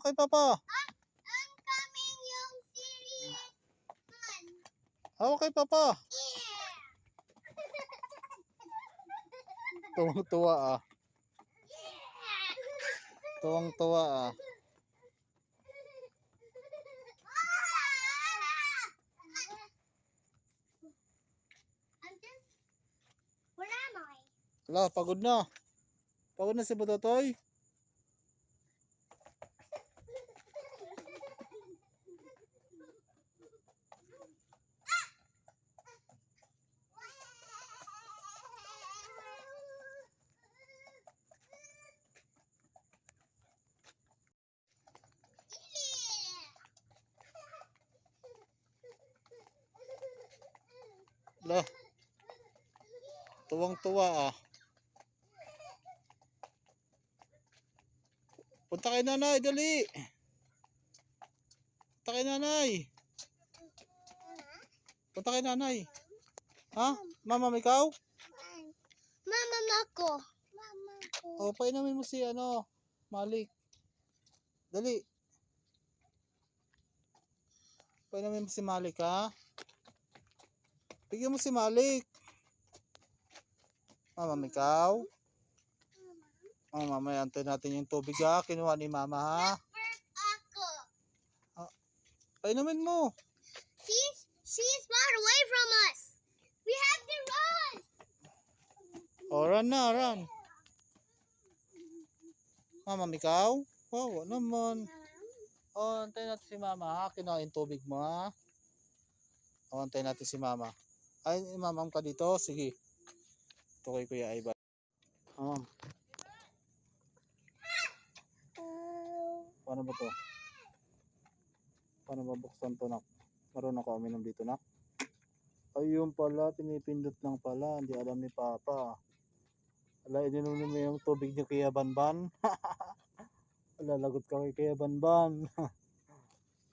Kay Papa. Ang coming yung serious one. Kay Papa. Yeah. Tuwang-tuwa ah. Tuwang-tuwa ah. I'm? Wala, pagod na. Pagod na si Butotoy. Wala, tuwang-tuwa ah. Punta kay nanay, dali. Punta kay nanay. Punta kay nanay. Ha? Mama, ikaw? Mama Mako. Mama ko. O, painamin mo si ano, Malik. Dali. Painamin mo si Malik, ha? Bigyan mo si Malik. Mama, ikaw? Oh, mamaya antay natin yung tubig, ha? Kinuha ni Mama, ha? Ako. Painamin mo. She's she's far away from us. We have to run. O, run na, run. Mama, ikaw? Wow, naman. O, antayin natin si Mama, ha? Kinuha yung tubig mo, ha? O, antayin natin si Mama. Ay, mamam ka dito? Sige. Ito kay Kuya Ivan. Ah, ma'am. Paano ba to? Paano babuksan to, nak? Marunong ka uminom dito, nak? Ayun pala, pinipindot lang pala. Hindi alam ni Papa. Wala, ininom mo yung tubig ni Kuya Banban. Wala, lagot ka kay Kuya Banban.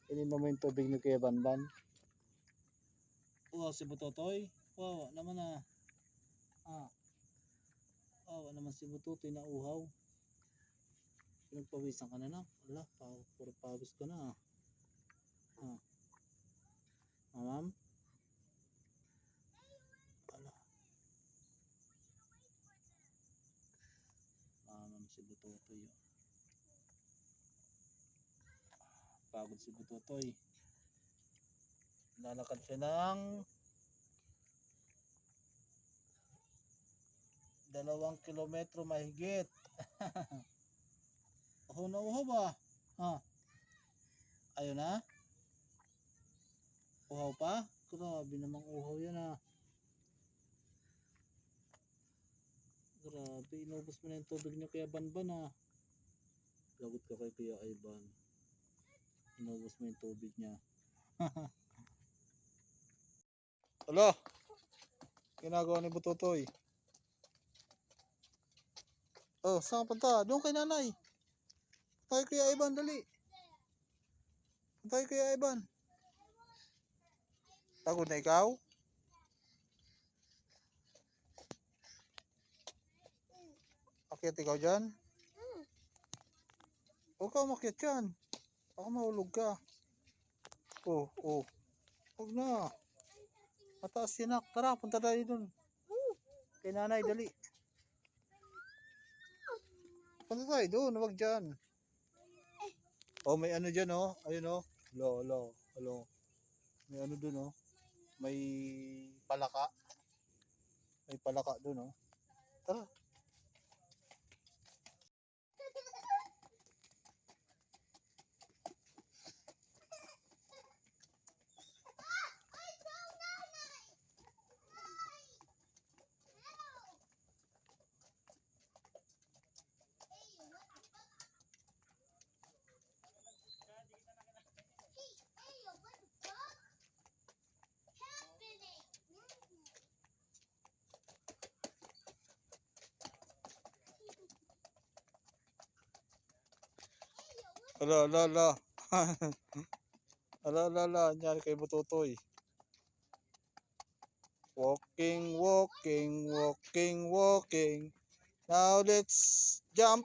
ininom mo yung tubig ni Kuya Banban. Wow, si Butotoy. Wow, naman na. Ah. Wow, naman si Butotoy na uhaw. Pinagpawisan ka na na. Wala, pa, puro pawis ka na. Ah. Ah, ma'am? Wala. Ah, ma'am, si Butotoy. oh. Pagod si Butotoy. Lalakad siya ng dalawang kilometro mahigit. uho na uho ba? Ha? Ayun na? Uhaw pa? Grabe namang uhaw yan ah. Grabe, inubos mo na yung tubig niyo kaya Banban ah. Lagot ka kay Kuya Ivan. Inubos mo yung tubig niya. Ala! Ginagawa ni Butotoy. Oh, saan ka punta? Doon kay nanay. Kay Kuya Ivan, dali. Kay Kuya Ivan. Pagod na ikaw? Akyat ikaw dyan? Huwag ka umakyat dyan. Baka mahulog ka. Oh, oh. Huwag na. Mataas yun nak. Tara, punta tayo dun. Kay nanay, dali. Punta tayo dun, huwag dyan. Oh, may ano dyan oh. Ayun oh. Hello, hello, hello. May ano dun oh. May palaka. May palaka dun oh. Tara. Ala, ala, ala. ala, ala, ala. Nangyari kay Butotoy. Walking, walking, walking, walking. Now let's jump.